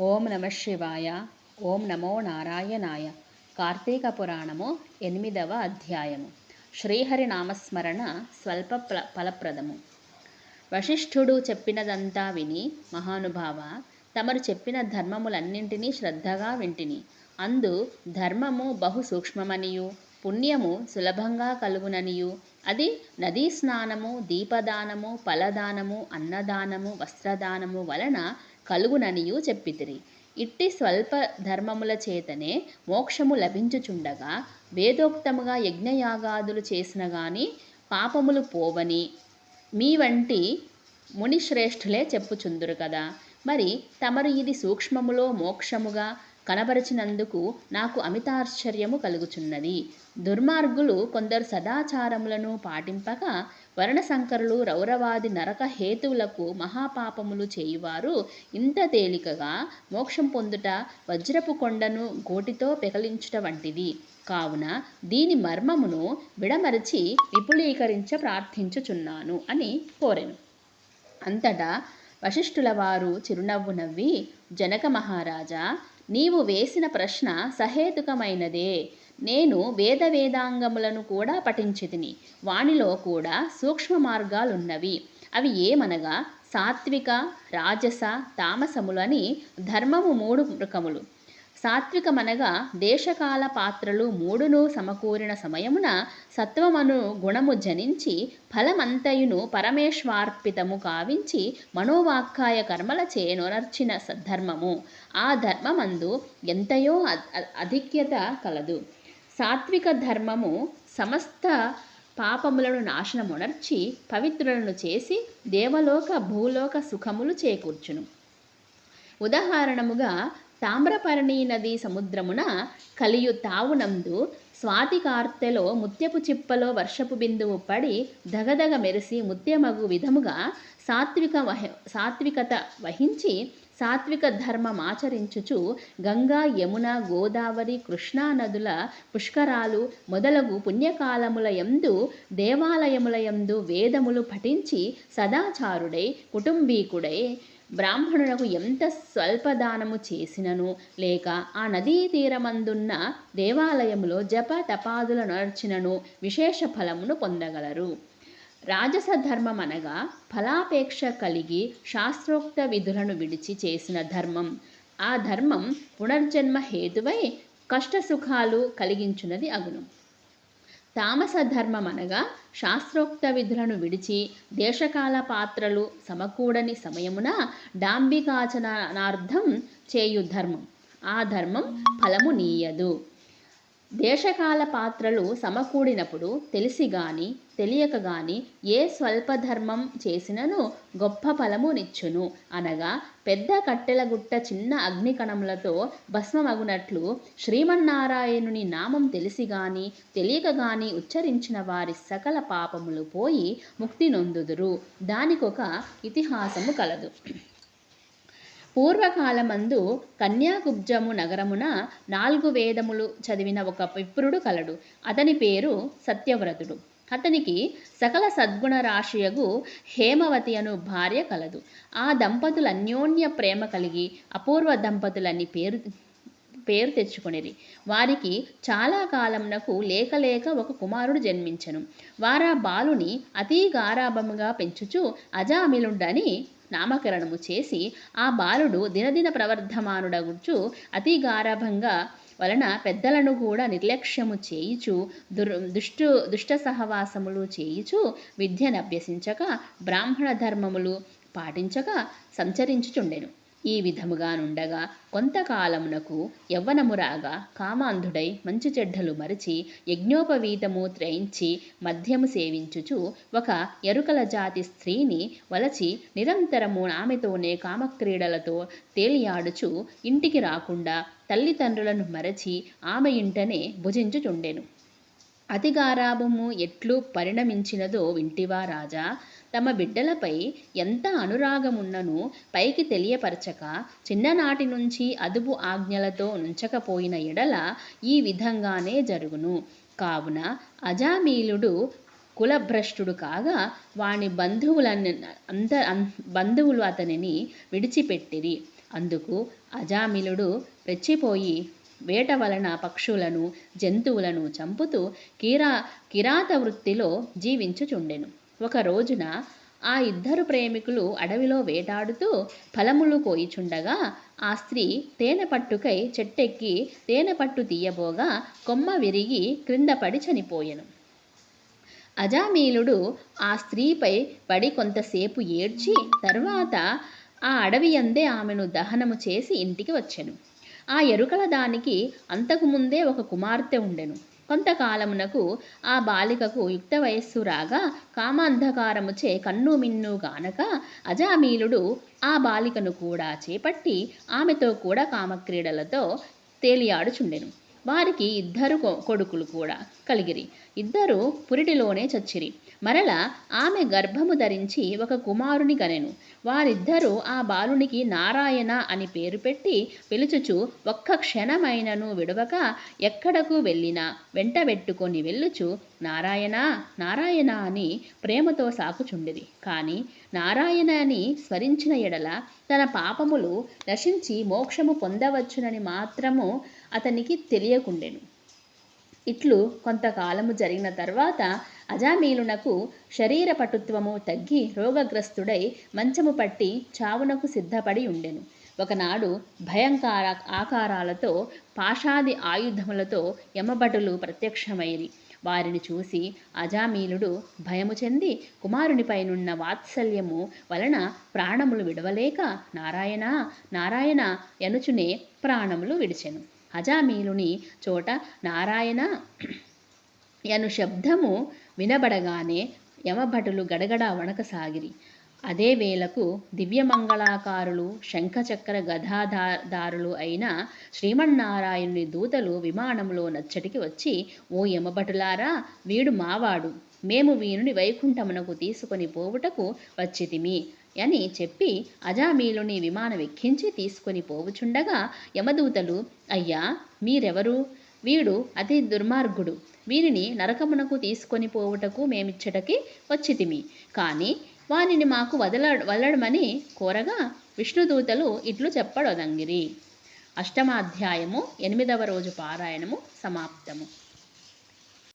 ఓం నమ శివాయ ఓం నమో నారాయణాయ. కార్తీక పురాణము ఎనిమిదవ అధ్యాయము. శ్రీహరి నామస్మరణ స్వల్ప ఫలప్రదము. వశిష్ఠుడు చెప్పినదంతా విని మహానుభావ తమరు చెప్పిన ధర్మములన్నింటినీ శ్రద్ధగా వింటిని. అందు ధర్మము బహు సూక్ష్మమనియు పుణ్యము సులభంగా కలుగుననియు. అది నదీ స్నానము దీపదానము ఫలదానము అన్నదానము వస్త్రదానము వలన కలుగుననియు చెప్పితిరి. ఇట్టి స్వల్ప ధర్మముల చేతనే మోక్షము లభించుచుండగా వేదోక్తముగా యజ్ఞయాగాదులు చేసిన గాని పాపములు పోవని మీ వంటి మునిశ్రేష్ఠులే చెప్పుచుందురు కదా. మరి తమరు ఇది సూక్ష్మములో మోక్షముగా కనబరిచినందుకు నాకు అమితాశ్చర్యము కలుగుచున్నది. దుర్మార్గులు కొందరు సదాచారములను పాటింపక వర్ణశంకరులు రౌరవాది నరక హేతువులకు మహాపాపములు చేయువారు. ఇంత తేలికగా మోక్షం పొందుట వజ్రపు కొండను గోటితో పెకలించుట వంటిది. కావున దీని మర్మమును విడమరచి విపులీకరించ ప్రార్థించుచున్నాను అని కోరెను. అంతటా వశిష్ఠుల వారు చిరునవ్వు నవ్వి జనక మహారాజా నీవు వేసిన ప్రశ్న సహేతుకమైనదే. నేను వేద వేదాంగములను కూడా పఠించితిని వానిలో కూడా సూక్ష్మ మార్గాలున్నవి అవి ఏమనగా సాత్విక రాజస తామసములని ధర్మము మూడు రకములు. సాత్వికమనగా దేశకాల పాత్రలు మూడును సమకూరిన సమయమున సత్వమను గుణము జనించి ఫలమంతయును పరమేశ్వార్పితము కావించి మనోవాక్కాయ కర్మల చేనొనర్చిన సద్ధర్మము ఆ ధర్మమందు ఎంతయో అధిక్యత కలదు. సాత్విక ధర్మము సమస్త పాపములను నాశనమునర్చి పవిత్రులను చేసి దేవలోక భూలోక సుఖములు చేకూర్చును. ఉదాహరణముగా తామ్రపర్ణి నది సముద్రమున కలియు తావునందు స్వాతి కార్తెలో ముత్యపు చిప్పలో వర్షపు బిందువు పడి దగదగ మెరిసి ముత్యమగు విధముగా సాత్విక వహ సాత్వికత వహించి సాత్విక ధర్మం ఆచరించుచు గంగా యమున గోదావరి కృష్ణా నదుల పుష్కరాలు మొదలగు పుణ్యకాలముల యందు దేవాలయముల యందు వేదములు పఠించి సదాచారుడై కుటుంబీకుడై బ్రాహ్మణులకు ఎంత స్వల్పదానము చేసినను లేక ఆ నదీ తీరమందున్న దేవాలయములో జప తపాదులను నర్చినను విశేష ఫలమును పొందగలరు. రాజస ధర్మం అనగా ఫలాపేక్ష కలిగి శాస్త్రోక్త విధులను విడిచి చేసిన ధర్మం. ఆ ధర్మం పునర్జన్మ హేతువై కష్టసుఖాలు కలిగించున్నది అగును. తామస ధర్మం అనగా శాస్త్రోక్త విధులను విడిచి దేశకాల పాత్రలు సమకూడని సమయమున డాంబికాచనార్థం చేయు ధర్మం. ఆ ధర్మం ఫలము నీయదు. దేశకాల పాత్రలు సమకూడినప్పుడు తెలిసి గాని తెలియక గాని ఏ స్వల్పధర్మం చేసినను గొప్ప ఫలము నిచ్చును. అనగా పెద్ద కట్టెలగుట్ట చిన్న అగ్నికణములతో భస్మమగునట్లు శ్రీమన్నారాయణుని నామం తెలిసి గాని తెలియక గాని ఉచ్చరించిన వారి సకల పాపములు పోయి ముక్తి నొందుదురు. దానికొక ఇతిహాసము కలదు. పూర్వకాలమందు కన్యాగుబ్జము నగరమున నాలుగు వేదములు చదివిన ఒక విప్రుడు కలడు. అతని పేరు సత్యవ్రతుడు. అతనికి సకల సద్గుణ రాశియగు హేమవతి అను భార్య కలదు. ఆ దంపతులు అన్యోన్య ప్రేమ కలిగి అపూర్వ దంపతులని పేరు పేరు తెచ్చుకునేది వారికి చాలా కాలంనకు లేక లేక ఒక కుమారుడు జన్మించను. వారా బాలుని అతి గారాభముగా పెంచుచు అజామిలుండని నామకరణము చేసి ఆ బాలుడు దినదిన ప్రవర్ధమానుడగుచు అతి గారాభంగా వలన పెద్దలను కూడా నిర్లక్ష్యము చేయుచు దుర్ దుష్టు దుష్ట సహవాసములు చేయుచు విద్యను అభ్యసించక బ్రాహ్మణ ధర్మములు పాటించక సంచరించుచుండెను. ఈ విధముగా నుండగా కొంతకాలమునకు యవ్వనము రాగా కామాంధుడై మంచు చెడ్డలు మరిచి యజ్ఞోపవీతము త్రయించి మద్యము సేవించుచు ఒక ఎరుకల జాతి స్త్రీని వలచి నిరంతరము ఆమెతోనే కామక్రీడలతో తేలియాడుచు ఇంటికి రాకుండా తల్లిదండ్రులను మరచి ఆమె ఇంటనే భుజించుచుండెను. అతిగారాభము ఎట్లు పరిణమించినదో వింటివా రాజా? తమ బిడ్డలపై ఎంత అనురాగమున్ననూ పైకి తెలియపరచక చిన్ననాటి నుంచి అదుపు ఆజ్ఞలతో నుంచకపోయిన ఎడల ఈ విధంగానే జరుగును. కావున అజామీలుడు కులభ్రష్టుడు కాగా వాని బంధువులని అంత బంధువులు అతనిని విడిచిపెట్టిరి. అందుకు అజామిలుడు రెచ్చిపోయి వేట వలన పక్షులను జంతువులను చంపుతూ కిరా కిరాత వృత్తిలో జీవించుచుండెను. ఒక రోజున ఆ ఇద్దరు ప్రేమికులు అడవిలో వేటాడుతూ ఫలములు కోయిచుండగా ఆ స్త్రీ తేనె పట్టుకై చెట్టెక్కి తేనె పట్టు తీయబోగా కొమ్మ విరిగి క్రింద పడి చనిపోయెను. అజామీలుడు ఆ స్త్రీపై పడి కొంతసేపు ఏడ్చి తర్వాత ఆ అడవి అందే ఆమెను దహనము చేసి ఇంటికి వచ్చెను. ఆ ఎరుకల దానికి అంతకుముందే ఒక కుమార్తె ఉండెను. కొంతకాలమునకు ఆ బాలికకు యుక్త వయస్సు రాగా కామాంధకారముచే కన్ను మిన్ను గానక అజామీలుడు ఆ బాలికను కూడా చేపట్టి ఆమెతో కూడా కామక్రీడలతో తేలియాడుచుండెను. వారికి ఇద్దరు కొడుకులు కూడా కలిగిరి. ఇద్దరు పురిటిలోనే చచ్చిరి. మరల ఆమె గర్భము ధరించి ఒక కుమారుని గనెను. వారిద్దరూ ఆ బాలునికి నారాయణ అని పేరు పెట్టి పిలుచుచు ఒక్క క్షణమైనను విడవక ఎక్కడకు వెళ్ళినా వెంటబెట్టుకొని వెళ్ళుచు నారాయణ నారాయణ అని ప్రేమతో సాకుచుండిరి. కానీ నారాయణ అని స్మరించిన ఎడల తన పాపములు నశించి మోక్షము పొందవచ్చునని మాత్రము అతనికి తెలియకుండెను. ఇట్లు కొంతకాలము జరిగిన తర్వాత అజామీలునకు శరీర పటుత్వము తగ్గి రోగగ్రస్తుడై మంచము పట్టి చావునకు సిద్ధపడి ఉండెను. ఒకనాడు భయంకర ఆకారాలతో పాషాది ఆయుధములతో యమభటులు ప్రత్యక్షమైరి వారిని చూసి అజామీలుడు భయము చెంది కుమారునిపైనున్న వాత్సల్యము వలన ప్రాణములు విడవలేక నారాయణ నారాయణ ఎనుచునే ప్రాణములు విడిచెను. అజామీలుని చోట నారాయణ యను శబ్దము వినబడగానే యమభటులు గడగడ వణకసాగిరి అదే వేళకు దివ్యమంగళాకారులు శంఖచక్ర గదాదారులు అయిన శ్రీమన్నారాయణుని దూతలు విమానంలో నచ్చటికి వచ్చి ఓ యమభటులారా వీడు మావాడు. మేము వీనుని వైకుంఠమునకు తీసుకొని పోవుటకు వచ్చితిమి. అని చెప్పి అజామీలుని విమానం తీసుకుని తీసుకొని పోవుచుండగా యమదూతలు అయ్యా మీరెవరు? వీడు అతి దుర్మార్గుడు. వీరిని నరకమునకు తీసుకొని పోవుటకు మేమిచ్చటకి వచ్చితిమి. కానీ వానిని మాకు వదల వదలడమని కోరగా విష్ణుదూతలు ఇట్లు చెప్పడొదంగిరి. అష్టమాధ్యాయము ఎనిమిదవ రోజు పారాయణము సమాప్తము.